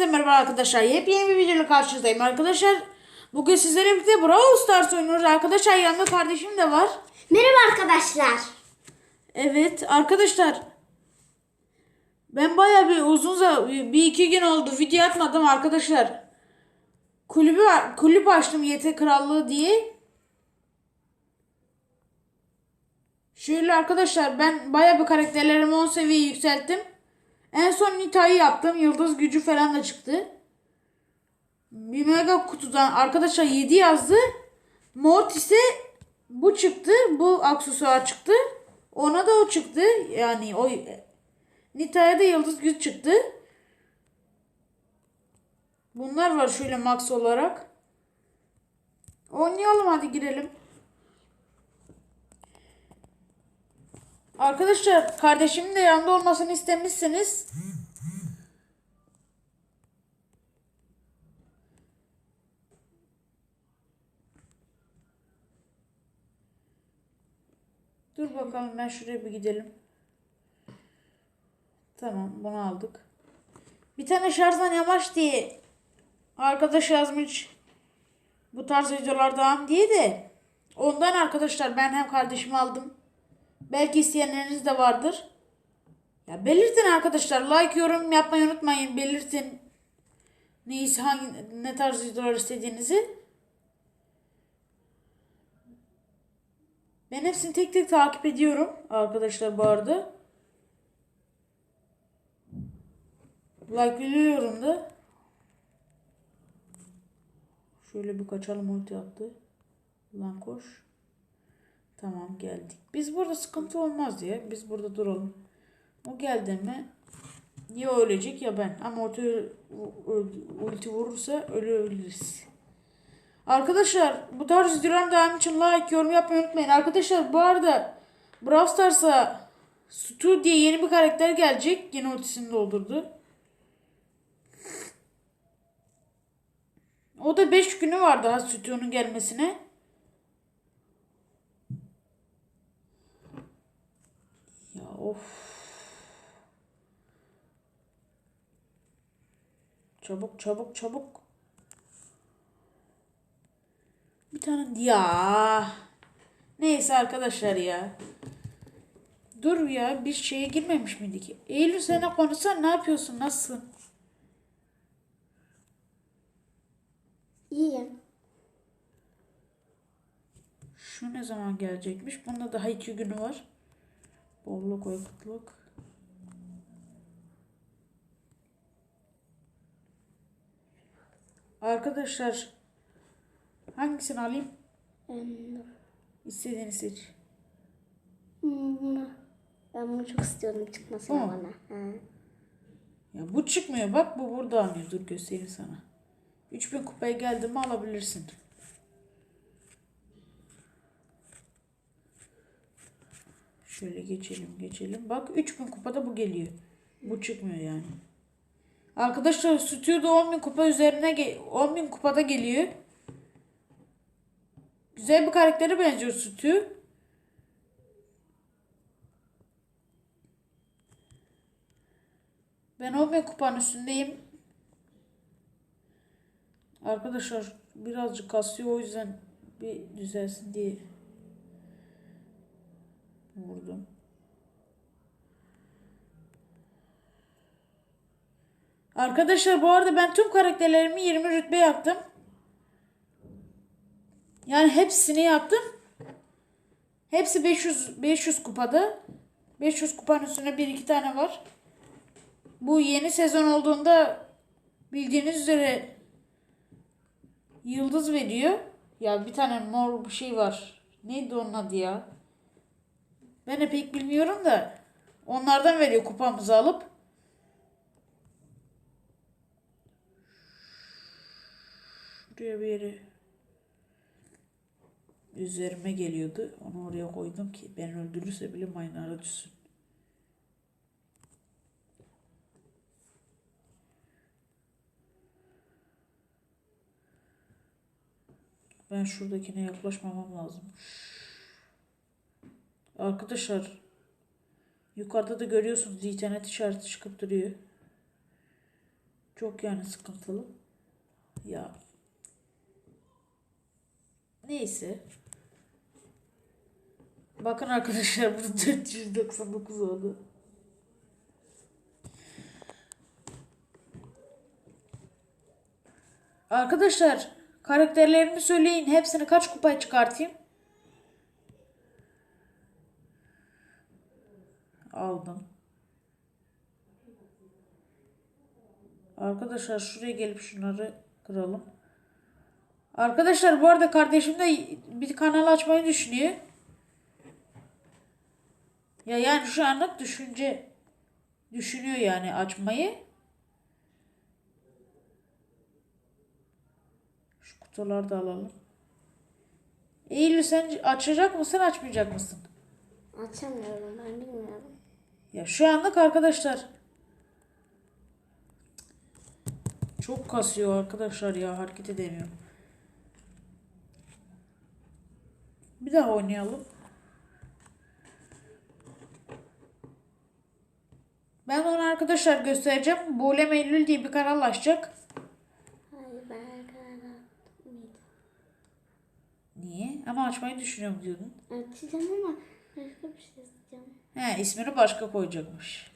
Hepinize merhaba arkadaşlar. Yepyeni bir videoyla karşınızdayım arkadaşlar. Bugün sizlerle birlikte Brawl Stars oynuyoruz arkadaşlar. Yanımda kardeşim de var. Merhaba arkadaşlar. Evet arkadaşlar. Ben baya bir uzun bir iki gün oldu video atmadım arkadaşlar. Kulübü kulüp açtım YT Krallığı diye. Şöyle arkadaşlar ben baya bir karakterlerimi 10 seviye yükselttim. En son Nita'yı yaptım. Yıldız gücü falan da çıktı. Bir mega kutudan arkadaşlar 7 yazdı. Mortis'e bu çıktı. Bu aksesuar çıktı. Ona da o çıktı. Yani o Nita'ya da yıldız güç çıktı. Bunlar var şöyle max olarak. Oynayalım hadi girelim. Arkadaşlar kardeşimin de yanında olmasını istemişsiniz. Dur bakalım ben şuraya bir gidelim. Tamam bunu aldık. Bir tane şarjdan yavaş diye arkadaş yazmış. Bu tarz videolardan diye de ondan arkadaşlar ben hem kardeşimi aldım. Belki isteyenleriniz de vardır. Ya belirtin arkadaşlar. Like, yorum yapmayı unutmayın. Belirtin. Neyse hangi ne tarz videolar istediğinizi. Ben hepsini tek tek takip ediyorum arkadaşlar bu arada. Like'lıyorum da. Şöyle bir kaçalım ulti attı. Lan koş. Tamam geldik. Biz burada sıkıntı olmaz ya. Biz burada duralım. O geldi mi ya ölecek ya ben. Ama ulti, ulti vurursa ölebiliriz. Arkadaşlar bu tarz videoların devamı için like, yorum yapmayı unutmayın. Arkadaşlar bu arada Brawl Stars'a Stu diye yeni bir karakter gelecek. Yine ultisini doldurdu. O da 5 günü var daha Stu'nun gelmesine. Ya of. Çabuk çabuk çabuk. Bir tane ya. Neyse arkadaşlar ya. Dur ya bir şeye girmemiş miydik? Eylül sana konuşsan ne yapıyorsun? Nasılsın? İyiyim. Şu ne zaman gelecekmiş? Bunda daha iki günü var. Bolluk uykutluk. Arkadaşlar hangisini alayım? Ben, İstediğini seç. bunu, ben bunu çok istiyordum mu? bana. Ha. Ya bu çıkmıyor. Bak bu burada almıyor. Dur göstereyim sana. 3000 kupaya geldi mi alabilirsin. Şöyle geçelim geçelim. Bak 3000 kupada bu geliyor. Bu çıkmıyor yani. Arkadaşlar stüdyoda 10.000 kupa üzerine ge- 10.000 kupada geliyor. Güzel bir karaktere benziyor stüdyo. Ben 10.000 kupanın üstündeyim. Arkadaşlar birazcık kasıyor o yüzden bir düzelsin diye vurdum. Arkadaşlar bu arada ben tüm karakterlerimi 20 rütbe yaptım. Yani hepsini yaptım. Hepsi 500 500 kupada. 500 kupanın üstüne bir iki tane var. Bu yeni sezon olduğunda bildiğiniz üzere yıldız veriyor. Ya bir tane mor bir şey var. Neydi onun adı ya? Ben de pek bilmiyorum da onlardan veriyor kupamızı alıp. Şuraya bir yere üzerime geliyordu. Onu oraya koydum ki beni öldürürse bile mayınlara düşsün. Ben şuradakine yaklaşmamam lazım. Arkadaşlar yukarıda da görüyorsunuz internet işareti çıkıp duruyor. Çok yani sıkıntılı. Ya. Neyse. Bakın arkadaşlar burada 499 oldu. Arkadaşlar karakterlerimi söyleyin. Hepsini kaç kupaya çıkartayım? Aldım. Arkadaşlar şuraya gelip şunları kıralım. Arkadaşlar bu arada kardeşim de bir kanal açmayı düşünüyor. Ya yani şu anlık düşünce düşünüyor yani açmayı. Şu kutuları da alalım. Eylül sen açacak mısın açmayacak mısın? Açamıyorum ben bilmiyorum. Ya şu anlık arkadaşlar çok kasıyor arkadaşlar ya hareket edemiyorum. Bir daha oynayalım. Ben onu arkadaşlar göstereceğim. Bolem Eylül diye bir kanal açacak. Hayır ben? Niye? Ama açmayı düşünüyorum diyordun. Açacağım ama başka bir şey. He ismini başka koyacakmış.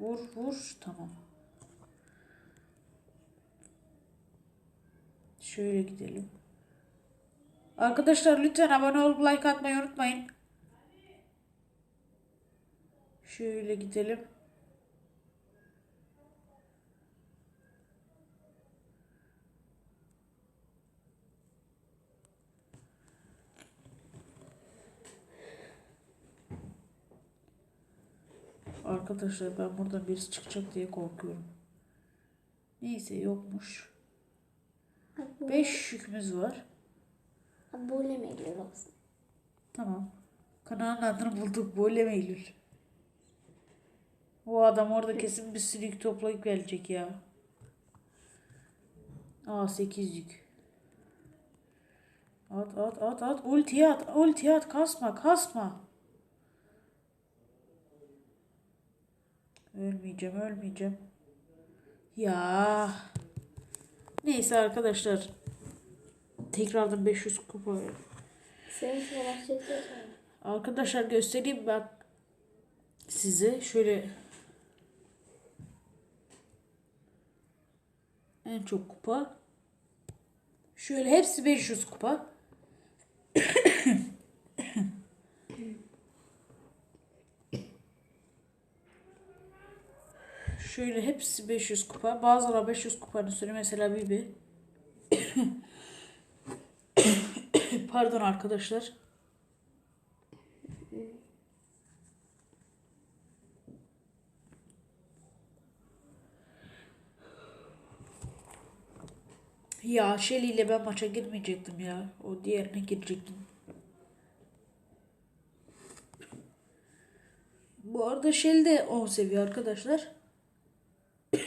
Vur vur tamam. Şöyle gidelim. Arkadaşlar lütfen abone olup like atmayı unutmayın. Şöyle gidelim. Arkadaşlar ben buradan birisi çıkacak diye korkuyorum. Neyse yokmuş. Abone, 5 yükümüz var. abone mi ediyor olsun? Tamam. Kanalın adını bulduk. Böyle mi Eylül? O adam orada kesin bir sürü yük toplayıp gelecek ya. Aa 8 yük. At at at at. Ulti at. Ulti at. Kasma kasma. Ölmeyeceğim ölmeyeceğim. Ya. Neyse arkadaşlar. Tekrardan 500 kupa. Başlayacak Arkadaşlar göstereyim bak size şöyle en çok kupa şöyle hepsi 500 kupa şöyle hepsi 500 kupa bazıları 500 kupanın üstüne mesela Bibi pardon arkadaşlar Ya Shelly ile ben maça girmeyecektim ya. O diğerine girecektim. Bu arada Shelly de 10 seviye arkadaşlar.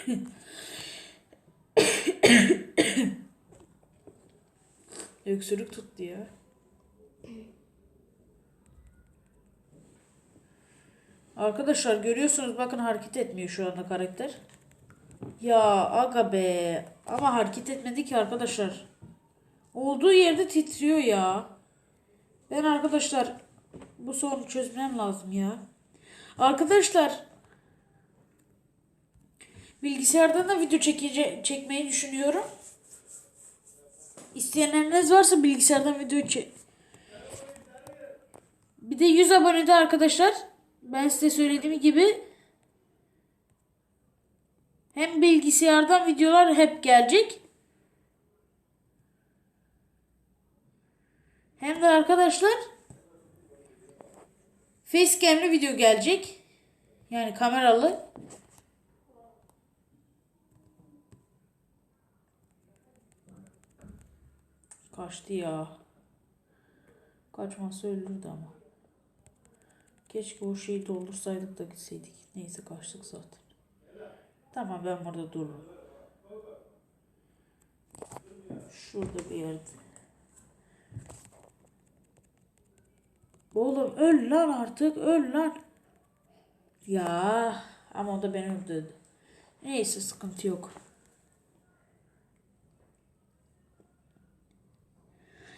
Öksürük tuttu ya. Arkadaşlar görüyorsunuz bakın hareket etmiyor şu anda karakter. Ya aga be. Ama hareket etmedi ki arkadaşlar. Olduğu yerde titriyor ya. Ben arkadaşlar bu sorunu çözmem lazım ya. Arkadaşlar bilgisayardan da video çekici, çekmeyi düşünüyorum. İsteyenleriniz varsa bilgisayardan video çek. Bir de 100 abonede arkadaşlar ben size söylediğim gibi hem bilgisayardan videolar hep gelecek. Hem de arkadaşlar facecam'li video gelecek. Yani kameralı. Kaçtı ya. Kaçmazsa ölürdü ama. Keşke o şeyi doldursaydık da gitseydik. Neyse kaçtık zaten. Tamam ben burada dururum. Şurada bir yerde. Oğlum öl lan artık öl lan. Ya ama o da beni öldürdü. Neyse sıkıntı yok.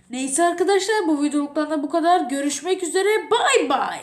Neyse arkadaşlar bu videoluktan bu kadar. Görüşmek üzere. Bay bay.